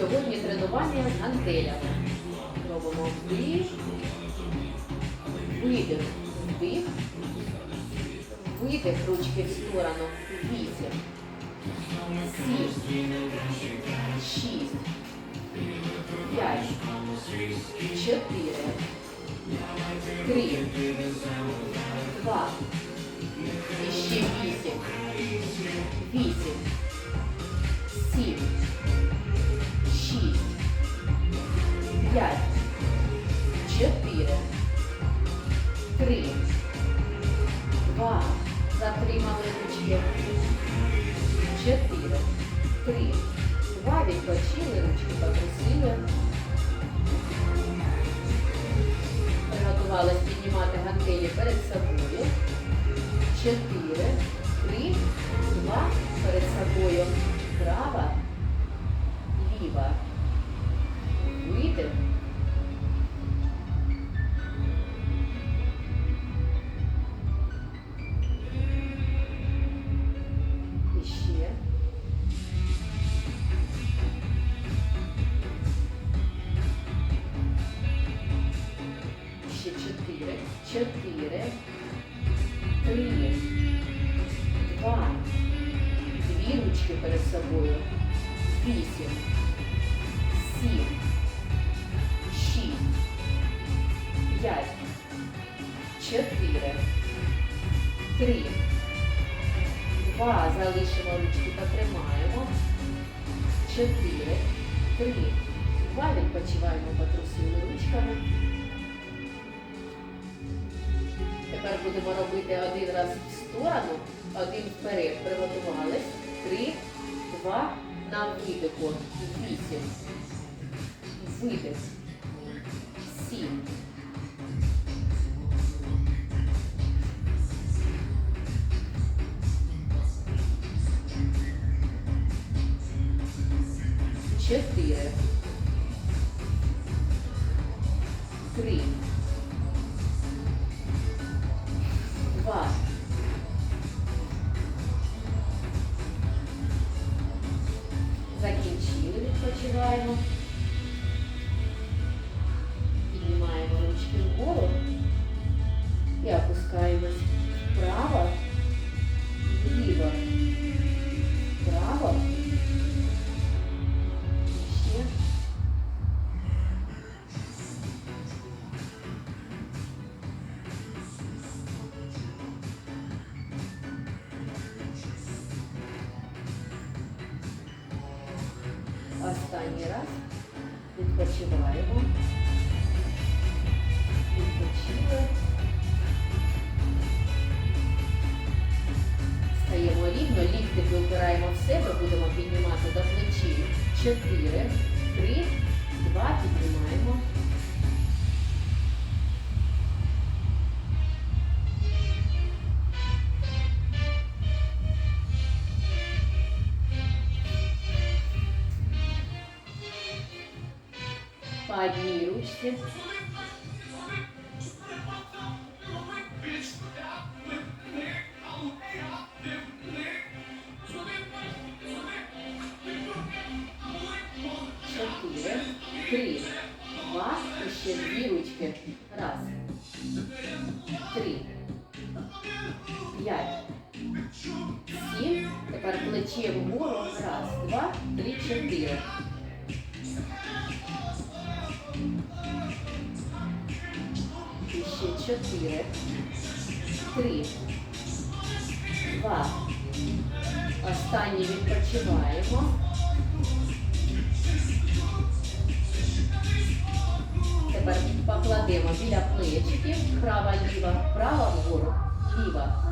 Сьогодні тренування з гантелями. Робимо вдих, видих, вдих, видих, ручки в сторону. Вісім, сім, шість, п'ять, чотири, три, два, два, відпочили, ручки потрусили. Приготувалась піднімати гантелі перед собою. Чотири, три, два, вісім, сім, шість, п'ять, чотири, три, два, залишимо ручки, потримаємо, чотири, три, два, відпочиваємо, потрусили ручками. Тепер будемо робити один раз в сторону, один вперед. Приготувались. Три, два, на видиху. Вісім. Видих. Сім. Чотири. Три. Два. Закінчили, відпочиваємо. Піднімаємо ручки вгору і опускаємось Останній раз. Відпочиваємо. Відпочили. Стаємо рівно, лікти випираємо в себе, будемо піднімати до плечі. Чотири, три, два, піднімаємо. По одній ручці. Три, два, і ще дві ручки. Раз, три, п'ять, сім. Тепер плече вгору. Раз, два, три, чотири. 4, 3, 2. Останній відпочиваємо. Тепер покладемо біля плечиків. Права, ліва, права вгору, ліва.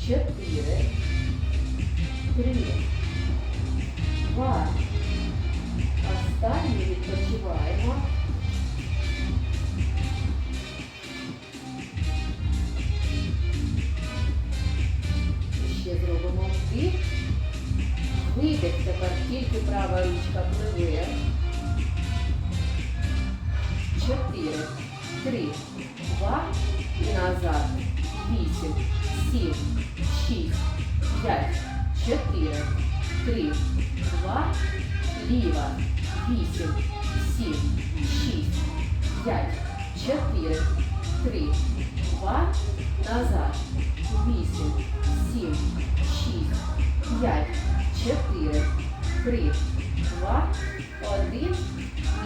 Чотири, три, два. Останній відпочиваємо. Ще зробимо вдих. Видих тепер тільки права ручка пливе. Вісім, сім, шість, п'ять, чотири, три, два, ліва. Вісім, сім, шість, п'ять, чотири, три, два, назад. Вісім, сім, шість, п'ять, чотири, три, два, один.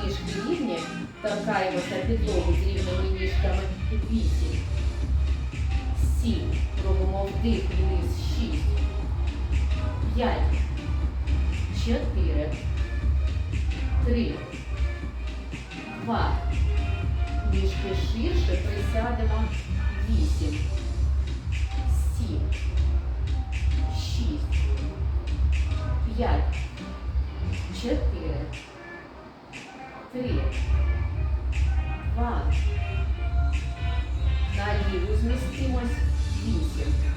Ніжки рівні. Торкаємося підлогу з рівними ніжками. Вісім. 1 мінус шість. П'ять. Чотири. Три. Два. ніжки ширше, присядемо 8, 7, 6, 5, 4, 3, 2, на ліву змістимось, 8.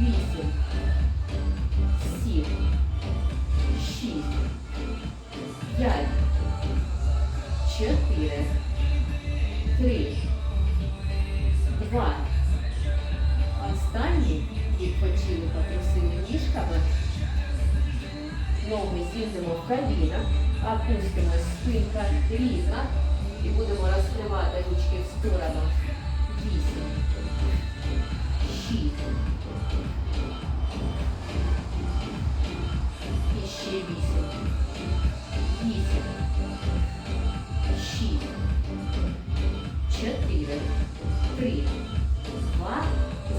Вісім. Сім. Шість. П'ять. Чотири. Три. Два. Останній відпочили потрусили ніжками. Ноги зігнемо в коліна, опустимось спинка рівна і будемо розкривати ручки в сторону. Вісім.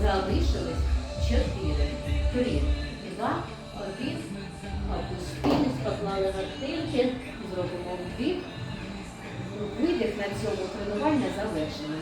Залишилось. Чотири. Три. Два. Один. Опустились, поклали гартинки. Зробимо вдих. Видих на цьому тренування завершено.